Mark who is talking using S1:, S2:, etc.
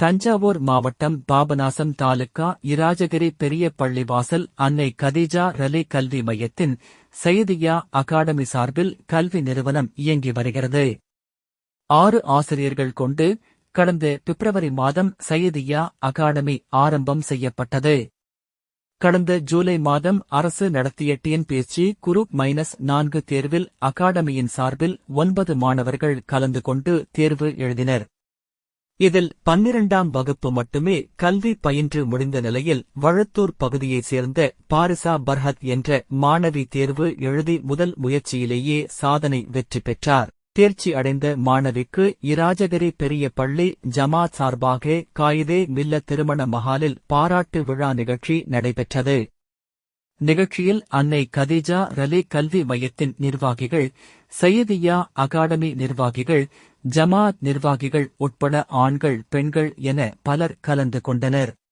S1: தஞ்சாவூர் மாவட்டம் பாபநாசம் தாலுகா இராஜகிரி பெரிய பள்ளிவாசல் அன்னை கதீஜா ரலி கல்வி மையத்தின் சையதியா அகாடமி சார்பில் கல்வி நிறுவனம் இயங்கி வருகிறது. ஆறு ஆசிரியர்கள் கொண்டு கடந்த பிப்ரவரி மாதம் சையதியா அகாடமி ஆரம்பம் செய்யப்பட்டது. கடந்த ஜூலை மாதம் அரசு நடத்திய டிஎன்பிஎஸ்சி குரூப் மைனஸ் நான்கு தேர்வில் அகாடமியின் சார்பில் ஒன்பது மாணவர்கள் கலந்து கொண்டு தேர்வு எழுதினர். இதில் பன்னிரண்டாம் வகுப்பு மட்டுமே கல்வி பயின்று முடிந்த நிலையில் வழத்தூர் பகுதியைச் சேர்ந்த பாரிசா பர்ஹத் என்ற மாணவி தேர்வு எழுதி முதல் முயற்சியிலேயே சாதனை வெற்றி பெற்றார். தேர்ச்சி அடைந்த மாணவிக்கு இராஜகிரி பெரிய பள்ளி ஜமாத் சார்பாக காயிதே மில்ல திருமண மஹாலில் பாராட்டு விழா நிகழ்ச்சி நடைபெற்றது. நிகழ்ச்சியில் அன்னை கதீஜா ரலி கல்வி மையத்தின் நிர்வாகிகள் சையதியா அகாடமி நிர்வாகிகள் ஜமாத் நிர்வாகிகள் உட்பட ஆண்கள் பெண்கள் என பலர் கலந்து கொண்டனர்.